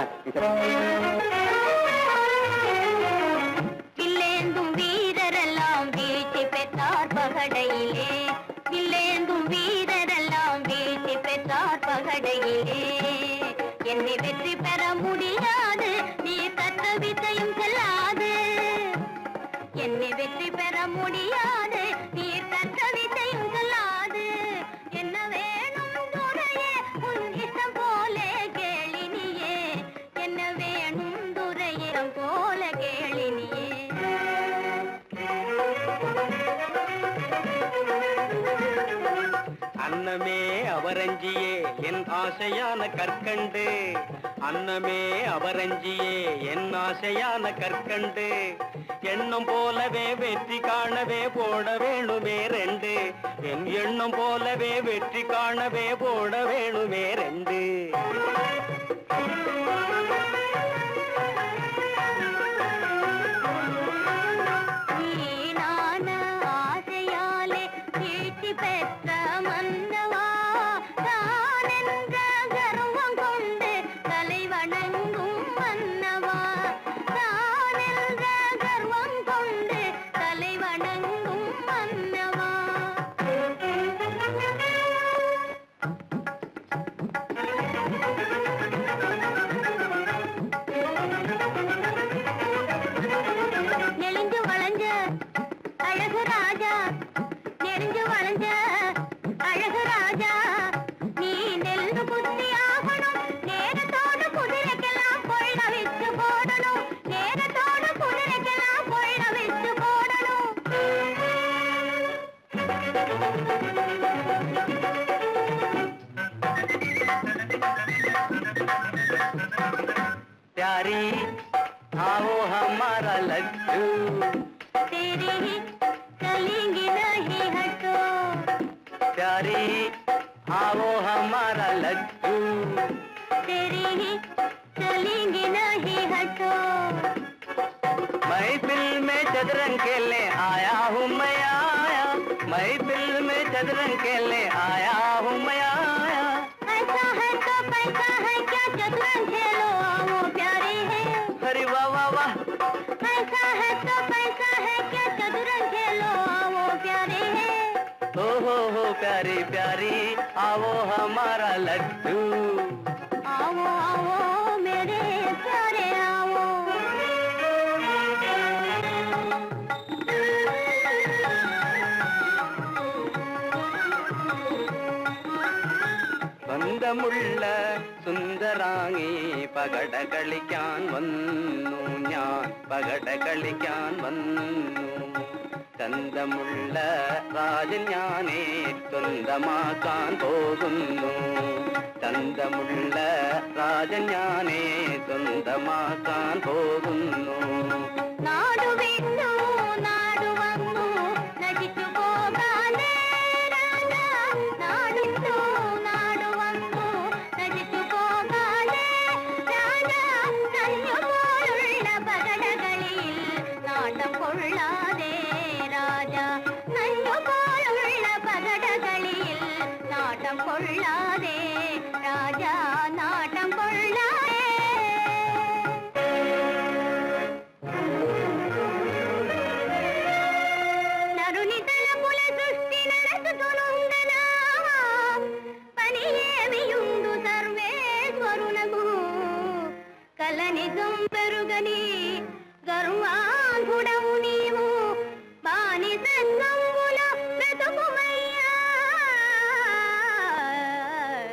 来，你先。நேரம் போல கேளினியே. அன்னமே அவரஞ்சியே என் ஆசையான கற்கண்டு. அன்னமே அவரஞ்சியே என் ஆசையான கற்கண்டு. எண்ணம் போலவே வெற்றி காணவே போட வேணுமே ரெண்டு. என் எண்ணம் போலவே வெற்றி காணவே போட வேணுமே ரெண்டு. நெளிஞ்சு வளைஞ்ச அழகு ராஜா நெறிஞ்சு வளைஞ்ச அழகு ராஜா நீ நெல்லு புத்தி ஆகணும் நேரத்தோடு குதிரைக்கெல்லாம் கொள்ள வச்சு போடணும் நேரத்தோடு குதிரைக்கெல்லாம் கொள்ள வச்சு போடணும் प्यारी आओ हमारा लड्डू तेरी आओ हमारा लड्डू। तेरी चलेंगे नहीं हटो महफिल में चदरंग खेलने आया हूँ मैं आया। महफिल में चदरंग खेलने आया हूँ मैं आया। ऐसा है तो पैसा है क्या चतुरंग खेलो आओ प्यारे है। अरे वाह वाह वाह। ऐसा है तो पैसा है क्या चतुरंग खेलो आओ प्यारे है। ओ हो हो प्यारी प्यारी। आओ हमारा लड्डू आओ आओ मेरे प्यारे आओ ബന്ധമുള്ള സുന്ദരാങ്ങി പകട കളിക്കാൻ വന്നു ഞാൻ പകട കളിക്കാൻ വന്നു ചന്തമുള്ള രാജൻ ഞാനേ സ്വന്തമാക്കാൻ പോകുന്നു. ചന്തമുള്ള രാജൻ ഞാനേ സ്വന്തമാക്കാൻ പോകുന്നു. കൊള്ളാതെ ராஜா. நல்ல பாலுள்ள பகடகளில் நாட்டம் கொள்ளாதே. ராஜா நாட்டம் கொள்ளாதே. நருணிதன புல சೃಷ್ಟಿ ನಡೆಸುತ್ತುನುಂಗನ